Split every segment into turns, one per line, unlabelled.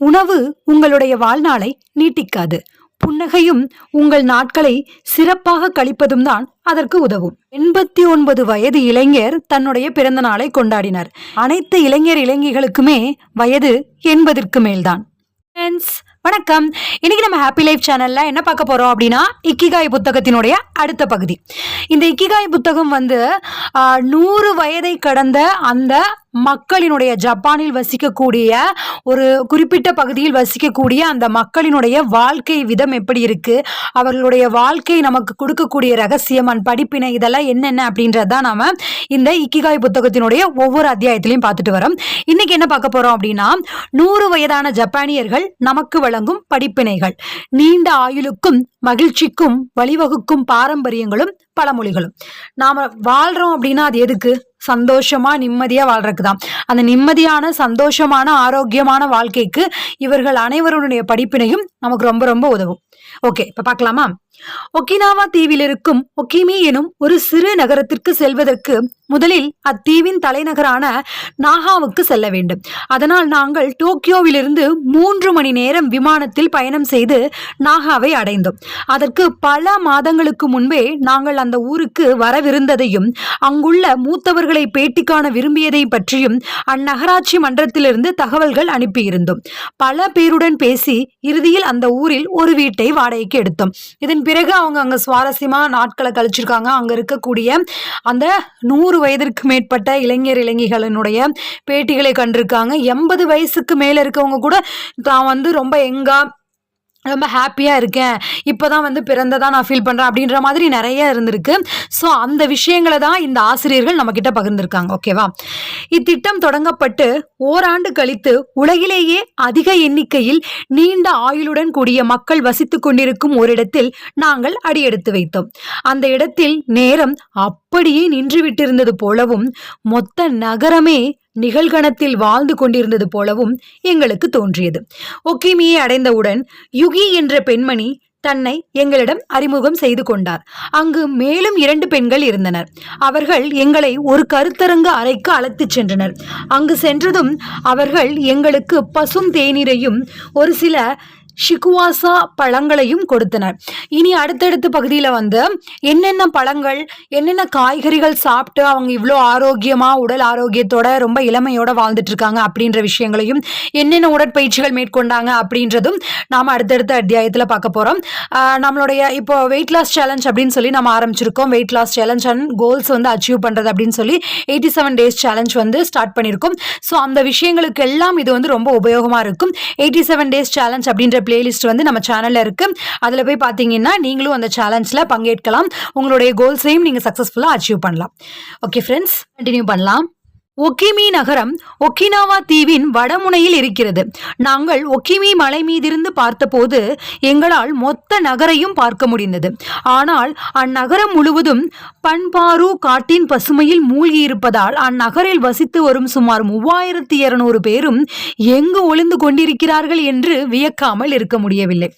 உணவு உங்களுடைய வாழ்நாளை நீட்டிக்காது. புன்னகையும் உங்கள் நாட்களை சிறப்பாக கழிப்பதும் தான் அதற்கு உதவும். எண்பத்தி ஒன்பது வயது இளைஞர் தன்னுடைய பிறந்த நாளை கொண்டாடினார். அனைத்து இளைஞர் இளைஞர்களுக்குமே வயது எண்பதற்கு மேல்தான். வணக்கம். இன்னைக்கு நம்ம ஹாப்பி லைஃப் சேனல்ல என்ன பார்க்க போறோம் அப்படின்னா இக்கிகாய் புத்தகத்தினுடைய அடுத்த பகுதி. இந்த இக்கிகாய் புத்தகம் வந்து நூறு வயதை கடந்த அந்த மக்களினுடைய ஜப்பானில் வசிக்கக்கூடிய ஒரு குறிப்பிட்ட பகுதியில் வசிக்கக்கூடிய அந்த மக்களினுடைய வாழ்க்கை விதம் எப்படி இருக்கு? அவர்களுடைய வாழ்க்கை நமக்கு கொடுக்கக்கூடிய ரகசியம் அண்ட் படிப்பினை இதெல்லாம் என்னென்ன அப்படின்றது தான் நாம இந்த இக்கிகாய் புத்தகத்தினுடைய ஒவ்வொரு அத்தியாயத்திலையும் பார்த்துட்டு வரோம். இன்னைக்கு என்ன பார்க்க போறோம் அப்படின்னா நூறு வயதான ஜப்பானியர்கள் நமக்கு வழங்கும் படிப்பினைகள். நீண்ட ஆயுளுக்கும் மகிழ்ச்சிக்கும் வழிவகுக்கும் பாரம்பரியங்களும் பழமொழிகளும். நாம வாழ்றோம் அப்படின்னா அது எதுக்கு? சந்தோஷமா நிம்மதியா வாழ்றதுக்கு தான் அந்த நிம்மதியான சந்தோஷமான ஆரோக்கியமான வாழ்க்கைக்கு இவர்கள் அனைவருடைய படிப்பினையும் நமக்கு ரொம்ப ரொம்ப உதவும். ஓகே இப்ப பார்க்கலாமா? ஒக்கினாவா தீவில் இருக்கும் ஒக்கிமி எனும் ஒரு சிறு நகரத்திற்கு செல்வதற்கு முதலில் அத்தீவின் தலைநகரான நாகாவுக்கு செல்ல வேண்டும். அதனால் நாங்கள் டோக்கியோவிலிருந்து மூன்று மணி நேரம் விமானத்தில் பயணம் செய்து நாகாவை அடைந்தோம். அதற்கு பல மாதங்களுக்கு முன்பே நாங்கள் அந்த ஊருக்கு வரவிருந்ததையும் அங்குள்ள மூத்தவர்களை பேட்டி காண விரும்பியதை பற்றியும் அந்நகராட்சி மன்றத்திலிருந்து தகவல்கள் அனுப்பியிருந்தோம். பல பேருடன் பேசி இறுதியில் அந்த ஊரில் ஒரு வீட்டை வாடகைக்கு எடுத்தோம். இதன் பிறகு அவங்க அங்கே சுவாரஸ்யமாக நாட்களை கழிச்சிருக்காங்க. அங்கே இருக்கக்கூடிய அந்த நூறு வயதிற்கு மேற்பட்ட இளைஞர் இளைஞர்களினுடைய பேட்டிகளை கண்டிருக்காங்க. எண்பது வயசுக்கு மேலே இருக்கவங்க கூட தான் வந்து ரொம்ப எங்கா ரொம்ப ஹாப்பியாக இருக்கேன். இப்போ தான் வந்து பிறந்ததாக நான் ஃபீல் பண்ணுறேன் அப்படின்ற மாதிரி நிறைய இருந்திருக்கு. ஸோ அந்த விஷயங்களை தான் இந்த ஆசிரியர்கள் நம்மக்கிட்ட பகிர்ந்திருக்காங்க. ஓகேவா இத்திட்டம் தொடங்கப்பட்டு ஓராண்டு கழித்து உலகிலேயே அதிக எண்ணிக்கையில் நீண்ட ஆயுளுடன் கூடிய மக்கள் வசித்து கொண்டிருக்கும் ஒரு இடத்தில் நாங்கள் அடியெடுத்து வைத்தோம். அந்த இடத்தில் நேரம் அப்படியே நின்று விட்டிருந்தது போலவும் மொத்த நகரமே நிகழ்கணத்தில் வாழ்ந்து கொண்டிருந்தது போலவும் எங்களுக்கு தோன்றியது. ஒக்கிமியை அடைந்தவுடன் யுகி என்ற பெண்மணி தன்னை எங்களிடம் அறிமுகம் செய்து கொண்டார். அங்கு மேலும் இரண்டு பெண்கள் இருந்தனர். அவர்கள் எங்களை ஒரு கருத்தரங்கு அறைக்கு அழைத்துச் சென்றனர். அங்கு சென்றதும் அவர்கள் எங்களுக்கு பசும் தேநீரையும் ஒரு சில ஷிகுவாசா பழங்களையும் கொடுத்தனர். இனி அடுத்தடுத்த பகுதியில் வந்து என்னென்ன பழங்கள் என்னென்ன காய்கறிகள் சாப்பிட்டு அவங்க இவ்வளோ ஆரோக்கியமாக உடல் ஆரோக்கியத்தோட ரொம்ப இளமையோட வாழ்ந்துட்டு இருக்காங்க அப்படின்ற விஷயங்களையும் என்னென்ன உடற்பயிற்சிகள் மேற்கொண்டாங்க அப்படின்றதும் நாம் அடுத்தடுத்த அத்தியாயத்தில் பார்க்க போகிறோம் நம்மளுடைய இப்போ வெயிட் லாஸ் சேலஞ்ச் அப்படின்னு சொல்லி நம்ம ஆரம்பிச்சிருக்கோம். Weight loss challenge and goals வந்து அச்சீவ் பண்ணுறது அப்படின்னு சொல்லி எயிட்டி செவன் டேஸ் சேலஞ்ச் வந்து ஸ்டார்ட் பண்ணியிருக்கோம். ஸோ அந்த விஷயங்களுக்கு எல்லாம் இது வந்து ரொம்ப உபயோகமாக இருக்கும். எயிட்டி செவன் டேஸ் சேலஞ்ச் அப்படின்ற பிளேலிஸ்ட் வந்து நம்ம சேனலில் இருக்குது அதில் போய் பார்த்தீங்கன்னா நீங்களும் அந்த சேலஞ்சில் பங்கேற்கலாம். உங்களுடைய கோல்ஸையும் நீங்கள் சக்ஸஸ்ஃபுல்லாக அச்சீவ் பண்ணலாம். ஓகே ஃப்ரெண்ட்ஸ் கண்டினியூ பண்ணலாம். ஒக்கிமி நகரம் ஒக்கினாவா தீவின் வடமுனையில் இருக்கிறது. நாங்கள் ஒக்கிமி மலை மீதிருந்து பார்த்தபோது எங்களால் மொத்த நகரையும் பார்க்க முடிந்தது. ஆனால் அந்நகரம் முழுவதும் பண்பாரு காட்டின் பசுமையில் மூழ்கி இருப்பதால் அந்நகரில் வசித்து வரும் சுமார் மூவாயிரத்தி இருநூறு பேரும் எங்கு ஒளிந்து கொண்டிருக்கிறார்கள் என்று வியக்காமல் இருக்க முடியவில்லை.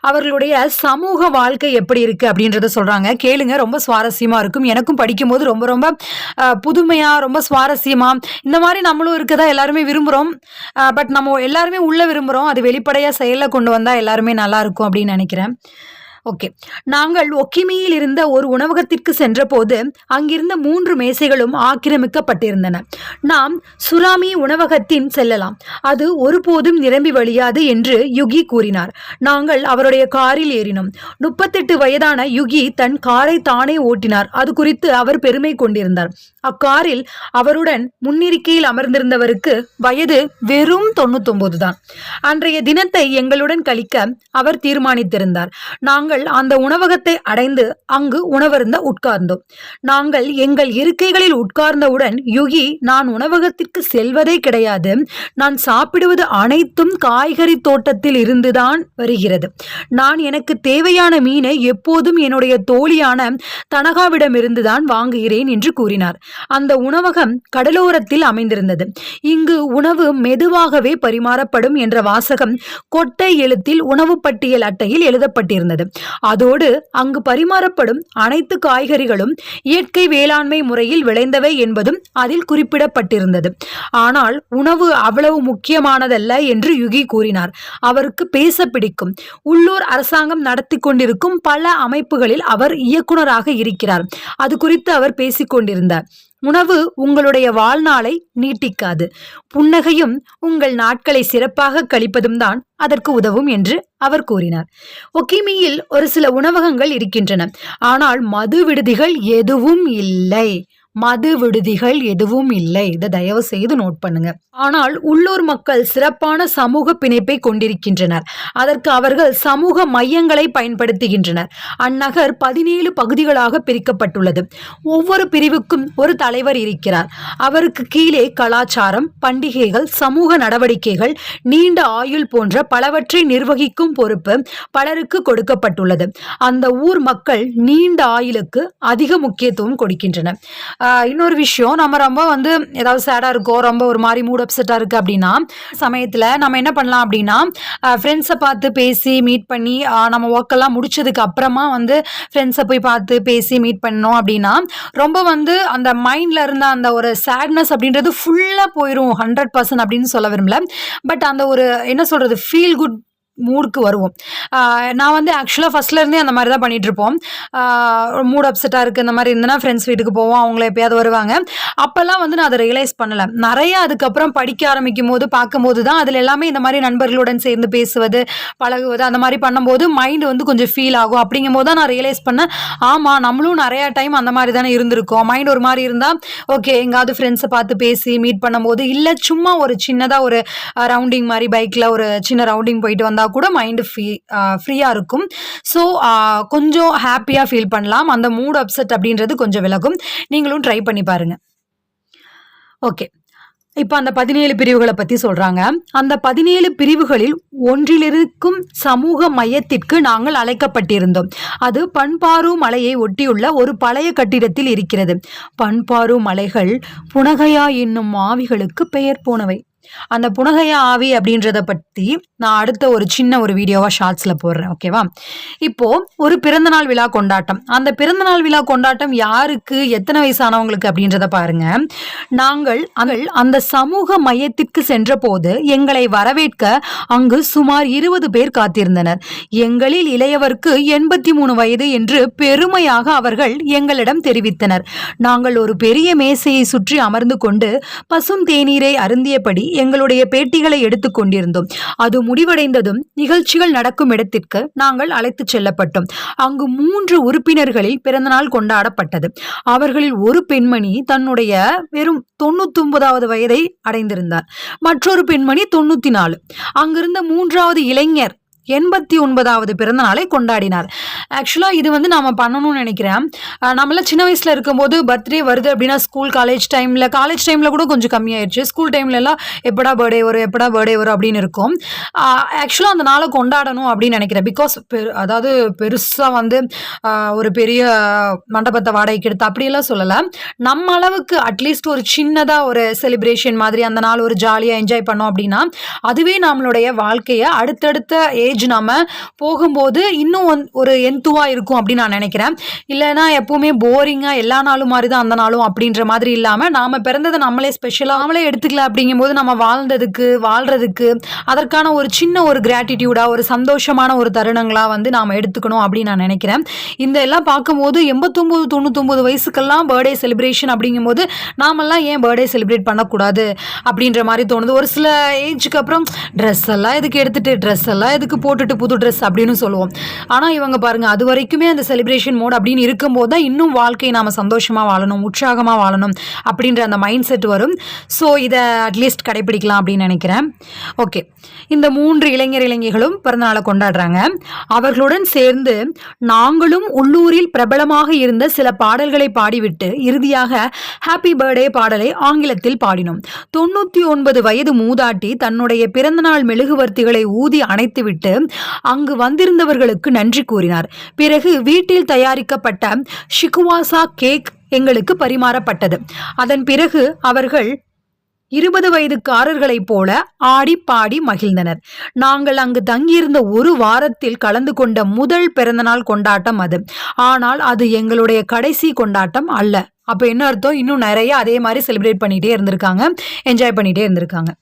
அவர்களுடைய சமூக வாழ்க்கை எப்படி இருக்கு அப்படின்றத சொல்றாங்க. கேளுங்க ரொம்ப சுவாரஸ்யமா இருக்கும். எனக்கும் படிக்கும்போது ரொம்ப ரொம்ப புதுமையா ரொம்ப சுவாரஸ்யமா இந்த மாதிரி நம்மளும் இருக்கதா எல்லாருமே விரும்புகிறோம் பட் நம்ம எல்லாருமே உள்ள விரும்புகிறோம் அது வெளிப்படையாக செயலில் கொண்டு வந்தால் எல்லாருமே நல்லா இருக்கும் அப்படின்னு நினைக்கிறேன். ஓகே. நாங்கள் ஒக்கிமியில் இருந்த ஒரு உணவகத்திற்கு சென்றபோது அங்கிருந்த மூன்று மேசைகளும் ஆக்கிரமிக்கப்பட்டிருந்தன. நாம் சுராமி உணவகத்தின் செல்லலாம். அது ஒருபோதும் நிரம்பி வழியாது என்று யுகி கூறினார். நாங்கள் அவருடைய காரில் ஏறினோம். முப்பத்தெட்டு வயதான யுகி தன் காரை தானே ஓட்டினார். அது குறித்து அவர் பெருமை கொண்டிருந்தார். அக்காரில் அவருடன் முன்னிருக்கையில் அமர்ந்திருந்தவருக்கு வயது வெறும் தொண்ணூத்தொன்பது தான். அன்றைய தினத்தை எங்களுடன் கழிக்க அவர் தீர்மானித்திருந்தார். நாங்கள் அந்த உணவகத்தை அடைந்து அங்கு உணவருந்த உட்கார்ந்தோம். நாங்கள் எங்கள் இருக்கைகளில் உட்கார்ந்தவுடன் யுகி நான் உணவகத்திற்கு செல்வதே கிடையாது. நான் சாப்பிடுவது அனைத்தும் காய்கறி தோட்டத்தில் இருந்துதான் வருகிறது. நான் எனக்கு தேவையான மீனை எப்போதும் என்னுடைய தோழியான தனகாவிடமிருந்துதான் வாங்குகிறேன் என்று கூறினார். அந்த உணவகம் கடலோரத்தில் அமைந்திருந்தது. இங்கு உணவு மெதுவாகவே பரிமாறப்படும் என்ற வாசகம் கொட்டை எழுத்தில் உணவு பட்டியல் அட்டையில் எழுதப்பட்டிருந்தது. அதோடு அங்கு பரிமாறப்படும் அனைத்து காய்கறிகளும் இயற்கை வேளாண்மை முறையில் விளைந்தவை என்பதும் அதில் குறிப்பிடப்பட்டிருந்தது. ஆனால் உணவு அவ்வளவு முக்கியமானதல்ல என்று யுகி கூறினார். அவருக்கு பேச பிடிக்கும். உள்ளூர் அரசாங்கம் நடத்தி கொண்டிருக்கும் பல அமைப்புகளில் அவர் இயக்குனராக இருக்கிறார். அது குறித்து அவர் பேசிக் கொண்டிருந்தார் உணவு உங்களுடைய வாழ்நாளை நீட்டிக்காது. புன்னகையும் உங்கள் நாட்களை சிறப்பாக கழிப்பதும் தான் அதற்கு உதவும் என்று அவர் கூறினார். ஒக்கிமியில் ஒரு சில உணவகங்கள் இருக்கின்றன. ஆனால் மது விடுதிகள் எதுவும் இல்லை. மது விடுதிகள் எதுவும் இல்லை. இதை தயவு செய்து நோட் பண்ணுங்க. ஆனால் உள்ளூர் மக்கள் சிறப்பான சமூக பிணைப்பை கொண்டிருக்கின்றனர். அதற்கு அவர்கள் சமூக மையங்களை பயன்படுத்துகின்றனர். அந்நகர் பதினேழு பகுதிகளாக பிரிக்கப்பட்டுள்ளது. ஒவ்வொரு பிரிவுக்கும் ஒரு தலைவர் இருக்கிறார். அவருக்கு கீழே கலாச்சாரம் பண்டிகைகள் சமூக நடவடிக்கைகள் நீண்ட ஆயுள் போன்ற பலவற்றை நிர்வகிக்கும் பொறுப்பு பலருக்கு கொடுக்கப்பட்டுள்ளது. அந்த ஊர் மக்கள் நீண்ட ஆயுளுக்கு அதிக முக்கியத்துவம் கொடுக்கின்றனர். இன்னொரு விஷயம் நம்ம ரொம்ப வந்து ஏதாவது சேடாக இருக்கோ ரொம்ப ஒரு மாதிரி மூட் அப்செட்டாக இருக்குது அப்படின்னா சமயத்தில் நம்ம என்ன பண்ணலாம் அப்படின்னா ஃப்ரெண்ட்ஸை பார்த்து பேசி மீட் பண்ணி நம்ம ஒர்க்கெல்லாம் முடிச்சதுக்கு அப்புறமா வந்து ஃப்ரெண்ட்ஸை போய் பார்த்து பேசி மீட் பண்ணோம் அப்படின்னா ரொம்ப வந்து அந்த மைண்டில் இருந்த அந்த ஒரு சேட்னஸ் அப்படின்றது ஃபுல்லாக போயிடும் ஹண்ட்ரட் பர்சன்ட் அப்படின்னு சொல்ல விரும்பல. பட் அந்த ஒரு என்ன சொல்கிறது ஃபீல் குட் மூடுக்கு வருவோம். நான் வந்து ஆக்சுவலாக ஃபஸ்ட்லேருந்தே அந்த மாதிரி தான் பண்ணிகிட்ருப்போம் மூட் அப்செட்டாக இருக்குது இந்த மாதிரி இருந்ததுன்னா ஃப்ரெண்ட்ஸ் வீட்டுக்கு போவோம் அவங்கள எப்பயாவது வருவாங்க. அப்போல்லாம் வந்து நான் அதை ரியலைஸ் பண்ணலை. நிறைய அதுக்கப்புறம் படிக்க ஆரம்பிக்கும் போது பார்க்கும்போது தான் அதில் எல்லாமே இந்த மாதிரி நண்பர்களுடன் சேர்ந்து பேசுவது பழகுவது அந்த மாதிரி பண்ணும்போது மைண்டு வந்து கொஞ்சம் ஃபீல் ஆகும். அப்படிங்கும் போது தான் நான் ரியலைஸ் பண்ணேன் ஆமாம் நம்மளும் நிறையா டைம் அந்த மாதிரி தானே இருந்திருக்கோம். மைண்ட் ஒரு மாதிரி இருந்தால் ஓகே எங்காவது ஃப்ரெண்ட்ஸை பார்த்து பேசி மீட் பண்ணும்போது இல்லை சும்மா ஒரு சின்னதாக ஒரு ரவுண்டிங் மாதிரி பைக்கில் ஒரு சின்ன ரவுண்டிங் போயிட்டு வந்தால் கூட மைண்டு ஃப்ரீ ஃப்ரீயாக இருக்கும். ஸோ கொஞ்சம் ஹாப்பியாக ஃபீல் பண்ணலாம். அந்த மூட் அப்செட் அப்படின்றது கொஞ்சம் விலகும். நீங்களும் ட்ரை பண்ணி பாருங்கள் ஓகே இப்போ அந்த பதினேழு பிரிவுகளை பற்றி சொல்கிறாங்க அந்த பதினேழு பிரிவுகளில் ஒன்றிலிருக்கும் சமூக மையத்திற்கு நாங்கள் அழைக்கப்பட்டிருந்தோம். அது பண்பாரு மலையை ஒட்டியுள்ள ஒரு பழைய கட்டிடத்தில் இருக்கிறது. பண்பாரு மலைகள் புனகையா என்னும் ஆவிகளுக்கு பெயர் போனவை. அந்த புனகையா ஆவி அப்படின்றத பற்றி நான் அடுத்த ஒரு சின்ன ஒரு வீடியோவா ஷார்ட்ஸ்ல போடுறேன் ஓகேவா இப்போ ஒரு பிறந்தநாள் விழா கொண்டாட்டம். அந்த பிறந்தநாள் விழா கொண்டாட்டம் யாருக்கு எத்தனை வயசானவங்களுக்கு அப்படின்றத பாருங்க. நாங்கள் அங்கள் அந்த சமூக மையத்திற்கு சென்றபோது எங்களை வரவேற்க அங்கு சுமார் இருபது பேர் காத்திருந்தனர். எங்களில் இளையவருக்கு எண்பத்தி மூணு வயது என்று பெருமையாக அவர்கள் எங்களிடம் தெரிவித்தனர். நாங்கள் ஒரு பெரிய மேசையை சுற்றி அமர்ந்து கொண்டு பசும் தேநீரை அருந்தியபடி எங்களுடைய பேட்டிகளை எடுத்துக் கொண்டிருந்தோம். அது முடிவடைந்ததும் நிகழ்ச்சிகள் நடக்கும் இடத்திற்கு நாங்கள் அழைத்துச் செல்லப்பட்டோம். அங்கு மூன்று உறுப்பினர்களில் பிறந்தநாள் கொண்டாடப்பட்டது. அவர்களில் ஒரு பெண்மணி தன்னுடைய வெறும் தொண்ணூத்தி ஒன்பதாவது வயதை அடைந்திருந்தார். மற்றொரு பெண்மணி தொண்ணூத்தி நாலு அங்கிருந்த மூன்றாவது இளைஞர் எண்பத்தி ஒன்பதாவது பிறந்த நாளை கொண்டாடினார் ஆக்சுவலாக இது வந்து நாம் பண்ணணும்னு நினைக்கிறேன். நம்மளாம் சின்ன வயசில் இருக்கும்போது பர்த்டே வருது அப்படின்னா ஸ்கூல் காலேஜ் டைமில் காலேஜ் டைமில் கூட கொஞ்சம் கம்மியாயிடுச்சு ஸ்கூல் டைம்லலாம் எப்படா பர்த்டே வரும் எப்படா பர்த்டே வரும் அப்படின்னு இருக்கும். ஆக்சுவலாக அந்த நாளை கொண்டாடணும் அப்படின்னு நினைக்கிறேன். பிகாஸ் அதாவது பெருசாக வந்து ஒரு பெரிய மண்டபத்தை வாடகைக்கு எடுத்து அப்படியெல்லாம் சொல்லலை. நம்ம அளவுக்கு அட்லீஸ்ட் ஒரு சின்னதாக ஒரு செலிப்ரேஷன் மாதிரி அந்த நாள் ஒரு ஜாலியாக என்ஜாய் பண்ணோம் அப்படின்னா அதுவே நம்மளுடைய வாழ்க்கையை அடுத்தடுத்த ஏஜ் நம்ம போகும்போது இன்னும் ஒரு எந்துவாக இருக்கும் அப்படின்னு நான் நினைக்கிறேன். இல்லைன்னா எப்பவுமே போரிங்காக எல்லா நாளும் மாதிரி தான் அந்த நாளும் அப்படின்ற மாதிரி இல்லாமல் நாம் பிறந்ததை நம்மளே ஸ்பெஷலாக நாமளே எடுத்துக்கல அப்படிங்கும்போது நம்ம வாழ்ந்ததுக்கு வாழ்றதுக்கு அதற்கான ஒரு சின்ன ஒரு கிராட்டிடியூடாக ஒரு சந்தோஷமான ஒரு தருணங்களாக வந்து நாம் எடுத்துக்கணும் அப்படின்னு நான் நினைக்கிறேன். இந்த எல்லாம் பார்க்கும்போது எண்பத்தொம்போது தொண்ணூத்தொம்பது வயசுக்கெல்லாம் பர்த்டே செலிப்ரேஷன் அப்படிங்கும்போது நாமெல்லாம் ஏன் பர்த்டே செலிப்ரேட் பண்ணக்கூடாது அப்படின்ற மாதிரி தோணுது. ஒரு சில ஏஜுக்கு அப்புறம் ட்ரெஸ் எல்லாம் எதுக்கு எடுத்துட்டு ட்ரெஸ் எல்லாம் எதுக்கு போட்டுட்டு புது ட்ரெஸ் அப்படின்னு சொல்லுவோம். ஆனால் இவங்க பாருங்கள் அது வரைக்குமே அந்த செலிப்ரேஷன் மோட் அப்படின்னு இருக்கும்போது தான் இன்னும் வாழ்க்கையை நாம் சந்தோஷமாக வாழணும் உற்சாகமாக வாழணும் அப்படின்ற அந்த மைண்ட் செட் வரும். ஸோ இதை அட்லீஸ்ட் கடைபிடிக்கலாம் அப்படின்னு நினைக்கிறேன். ஓகே இந்த மூன்று இளைஞர் இளைஞர்களும் பிறந்தநாளை கொண்டாடுறாங்க. அவர்களுடன் சேர்ந்து நாங்களும் உள்ளூரில் பிரபலமாக இருந்த சில பாடல்களை பாடிவிட்டு இறுதியாக ஹாப்பி பர்த்டே பாடலை ஆங்கிலத்தில் பாடினோம். தொண்ணூற்றி ஒன்பது வயது மூதாட்டி தன்னுடைய பிறந்தநாள் மெழுகுவர்த்திகளை ஊதி அணைத்துவிட்டு அங்கு வந்திருந்தவர்களுக்கு நன்றி கூறினார். பிறகு வீட்டில் தயாரிக்கப்பட்ட ஷிகுவாசா கேக் எங்களுக்கு பரிமாறப்பட்டது. அதன் பிறகு அவர்கள் இருபது வயதுக்காரர்களைப் போல ஆடி பாடி மகிழ்ந்தனர். நாங்கள் அங்கு தங்கியிருந்த ஒரு வாரத்தில் கலந்து கொண்ட முதல் பிறந்தநாள் கொண்டாட்டம் அது. ஆனால் அது எங்களுடைய கடைசி கொண்டாட்டம் அல்ல. அப்போ என்ன அர்த்தம்? இன்னும் நிறைய அதே மாதிரி செலிப்ரேட் பண்ணிகிட்டே இருந்திருக்காங்க. என்ஜாய் பண்ணிகிட்டே இருந்திருக்காங்க.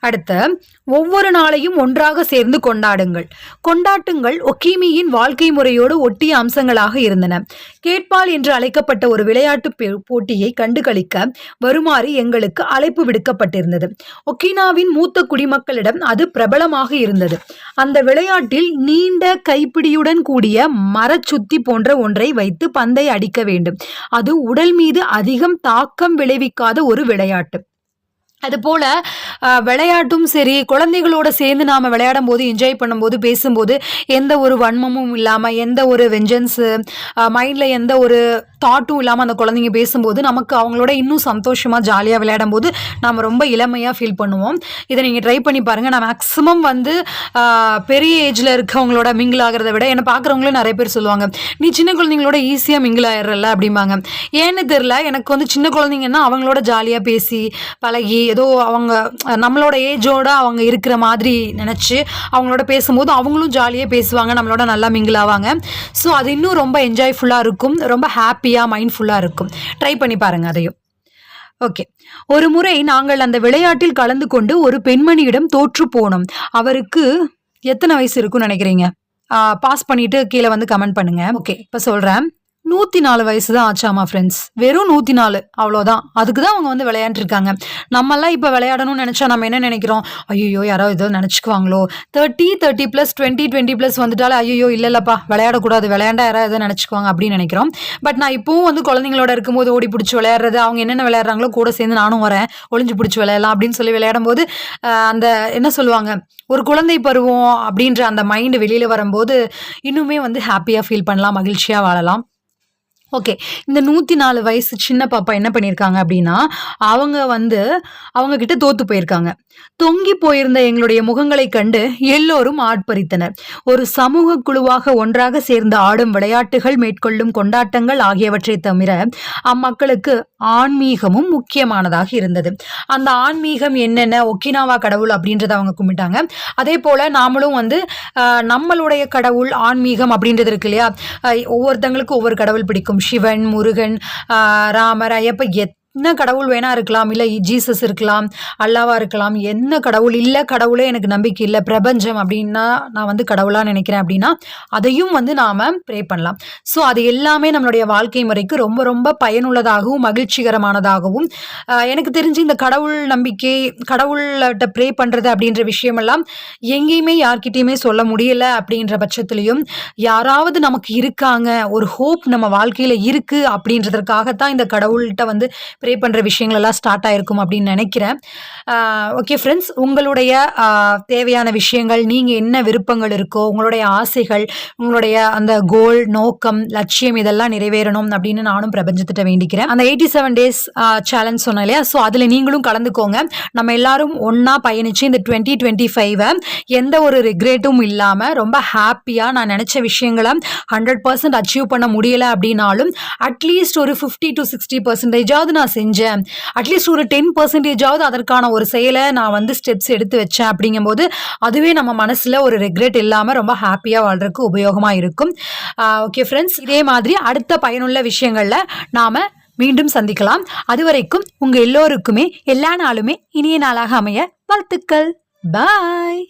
அடுத்த ஒவ்வொரு நாளையும் ஒன்றாக சேர்ந்து கொண்டாடுங்கள். கொண்டாட்டுங்கள் ஒக்கீமியின் வாழ்க்கை முறையோடு ஒட்டிய அம்சங்களாக இருந்தன. கேட்பால் என்று அழைக்கப்பட்ட ஒரு விளையாட்டு போட்டியை கண்டுகளிக்க வருமாறு எங்களுக்கு அழைப்பு விடுக்கப்பட்டிருந்தது. ஒக்கினாவின் மூத்த குடிமக்களிடம் அது பிரபலமாக இருந்தது. அந்த விளையாட்டில் நீண்ட கைப்பிடியுடன் கூடிய மரச்சுத்தி போன்ற ஒன்றை வைத்து பந்தை அடிக்க வேண்டும். அது உடல் மீது அதிகம் தாக்கம் விளைவிக்காத ஒரு விளையாட்டு. அதுபோல் விளையாட்டும் சரி குழந்தைகளோட சேர்ந்து நாம் விளையாடும் போது என்ஜாய் பண்ணும்போது பேசும்போது எந்த ஒரு வன்மமும் இல்லாமல் எந்த ஒரு வெஞ்சன்ஸு மைண்டில் எந்த ஒரு தாட்டும் இல்லாமல் அந்த குழந்தைங்க பேசும்போது நமக்கு அவங்களோட இன்னும் சந்தோஷமாக ஜாலியாக விளையாடும் போது நாம் ரொம்ப இளமையாக ஃபீல் பண்ணுவோம். இதை நீங்கள் ட்ரை பண்ணி பாருங்கள் நான் மேக்ஸிமம் வந்து பெரிய ஏஜில் இருக்கவங்களோட மிங்கிள் ஆகிறத விட என்னை பார்க்குறவங்களும் நிறைய பேர் சொல்லுவாங்க நீ சின்ன குழந்தைங்களோட ஈஸியாக மிங்கிள் ஆயிடுறல அப்படிம்பாங்க. ஏன்னு தெரில எனக்கு வந்து சின்ன குழந்தைங்கன்னா அவங்களோட ஜாலியாக பேசி பழகி ஏதோ அவங்க நம்மளோட ஏஜோட அவங்க இருக்கிற மாதிரி நினச்சி அவங்களோட பேசும்போது அவங்களும் ஜாலியாக பேசுவாங்க நம்மளோட நல்லா மிங்கிள் ஆவாங்க. ஸோ அது இன்னும் ரொம்ப என்ஜாய்ஃபுல்லாக இருக்கும் ரொம்ப ஹாப்பியாக மைண்ட்ஃபுல்லாக இருக்கும். ட்ரை பண்ணி பாருங்கள் அதையும். ஓகே ஒரு முறை நாங்கள் அந்த விளையாட்டில் கலந்து கொண்டு ஒரு பெண்மணியிடம் தோற்று போனோம். அவருக்கு எத்தனை வயசு இருக்குன்னு நினைக்கிறீங்க? பாஸ் பண்ணிட்டு கீழே வந்து கமெண்ட் பண்ணுங்க. ஓகே இப்போ சொல்கிறேன் நூற்றி நாலு வயசு தான் ஆச்சாமா ஃப்ரெண்ட்ஸ் வெறும் நூற்றி நாலு அவ்வளோதான். அதுக்கு தான் அவங்க வந்து விளையாண்டுருக்காங்க. நம்மெல்லாம் இப்போ விளையாடணும்னு நினச்சா நம்ம என்ன நினைக்கிறோம்? ஐயோ யாரோ ஏதோ நினச்சிக்குவாங்களோ? Thirty thirty plus twenty twenty plus வந்துட்டாலே ஐயோ இல்லைல்லப்பா விளையாடக்கூடாது. விளையாண்டா யாராவது ஏதோ நினச்சிக்குவாங்க அப்படின்னு நினைக்கிறோம். பட் நான் இப்போவும் வந்து குழந்தைங்களோட இருக்கும்போது ஓடி பிடிச்சி விளையாடுறது அவங்க என்னென்ன விளையாடுறாங்களோ கூட சேர்ந்து நானும் வரேன். ஒளிஞ்சு பிடிச்சி விளையாடலாம் அப்படின்னு சொல்லி விளையாடும்போது அந்த என்ன சொல்லுவாங்க? ஒரு குழந்தை பருவம் அப்படின்ற அந்த மைண்டு வெளியில் வரும்போது இன்னுமே வந்து ஹாப்பியாக ஃபீல் பண்ணலாம் மகிழ்ச்சியாக வாழலாம். ஓகே இந்த நூற்றி நாலு வயசு சின்ன பாப்பா என்ன பண்ணியிருக்காங்க அப்படின்னா அவங்க வந்து அவங்க கிட்ட தோத்து போயிருக்காங்க. தொங்கி போயிருந்த எங்களுடைய முகங்களை கண்டு எல்லோரும் ஆட்பறித்தனர் ஒரு சமூக குழுவாக ஒன்றாக சேர்ந்து ஆடும் விளையாட்டுகள் மேற்கொள்ளும் கொண்டாட்டங்கள் ஆகியவற்றை தவிர அம்மக்களுக்கு ஆன்மீகமும் முக்கியமானதாக இருந்தது. அந்த ஆன்மீகம் என்னென்ன ஒக்கினாவா கடவுள் அப்படின்றத அவங்க கும்பிட்டாங்க. அதே போல் நாமளும் வந்து நம்மளுடைய கடவுள் ஆன்மீகம் அப்படின்றது இருக்கு இல்லையா? ஒவ்வொருத்தங்களுக்கும் ஒவ்வொரு கடவுள் பிடிக்கும். சிவன் முருகன் ராமர் ஐயப்ப எத் என்ன கடவுள் வேணா இருக்கலாம் இல்லை ஜீசஸ் இருக்கலாம் அல்லாவா இருக்கலாம் என்ன கடவுள் இல்லை கடவுளே எனக்கு நம்பிக்கை இல்லை பிரபஞ்சம் அப்படின்னா நான் வந்து கடவுளாக நினைக்கிறேன் அப்படின்னா அதையும் வந்து நாம் ப்ரே பண்ணலாம். ஸோ அது எல்லாமே நம்மளுடைய வாழ்க்கை முறைக்கு ரொம்ப ரொம்ப பயனுள்ளதாகவும் மகிழ்ச்சிகரமானதாகவும் எனக்கு தெரிஞ்சு இந்த கடவுள் நம்பிக்கை கடவுள்கிட்ட ப்ரே பண்ணுறது அப்படின்ற விஷயமெல்லாம் எங்கேயுமே யார்கிட்டையுமே சொல்ல முடியலை அப்படின்ற பட்சத்துலையும் யாராவது நமக்கு இருக்காங்க ஒரு ஹோப் நம்ம வாழ்க்கையில் இருக்குது அப்படின்றதற்காகத்தான் இந்த கடவுள்கிட்ட வந்து ப்ரே பண்ணுற விஷயங்கள் எல்லாம் ஸ்டார்ட் ஆகிருக்கும் அப்படின்னு நினைக்கிறேன். ஓகே ஃப்ரெண்ட்ஸ் உங்களுடைய தேவையான விஷயங்கள் நீங்கள் என்ன விருப்பங்கள் இருக்கோ உங்களுடைய ஆசைகள் உங்களுடைய அந்த கோல் நோக்கம் லட்சியம் இதெல்லாம் நிறைவேறணும் அப்படின்னு நானும் பிரபஞ்சத்திட்ட வேண்டிக்கிறேன். அந்த எயிட்டி செவன் டேஸ் சேலஞ்ச் சொன்னேன் இல்லையா? ஸோ அதில் நீங்களும் கலந்துக்கோங்க. நம்ம எல்லாரும் ஒன்றா பயணித்து இந்த டுவெண்ட்டி டுவெண்ட்டி ஃபைவை எந்த ஒரு ரிக்ரெட்டும் இல்லாமல் ரொம்ப ஹாப்பியாக நான் நினச்ச விஷயங்களை ஹண்ட்ரட் பர்சன்ட் அச்சீவ் பண்ண முடியலை அப்படின்னாலும் அட்லீஸ்ட் ஒரு ஃபிஃப்டி டு சிக்ஸ்டி பர்சன்டேஜாவது நான் செஞ்சேன் அட்லீஸ்ட் ஒரு டென் பர்சன்டேஜாவது அதற்கான ஒரு செயலை நான் வந்து ஸ்டெப்ஸ் எடுத்து வச்சேன் அப்படிங்கும்போது அதுவே நம்ம மனசில் ஒரு ரெக்ரெட் இல்லாமல் ரொம்ப ஹாப்பியாக வாழ்றதுக்கு உபயோகமாக இருக்கும். ஓகே ஃப்ரெண்ட்ஸ் இதே மாதிரி அடுத்த பயனுள்ள விஷயங்களில் நாம் மீண்டும் சந்திக்கலாம். அதுவரைக்கும் உங்கள் எல்லோருக்குமே எல்லா நாளுமே இனிய நாளாக அமைய வாழ்த்துக்கள். பாய்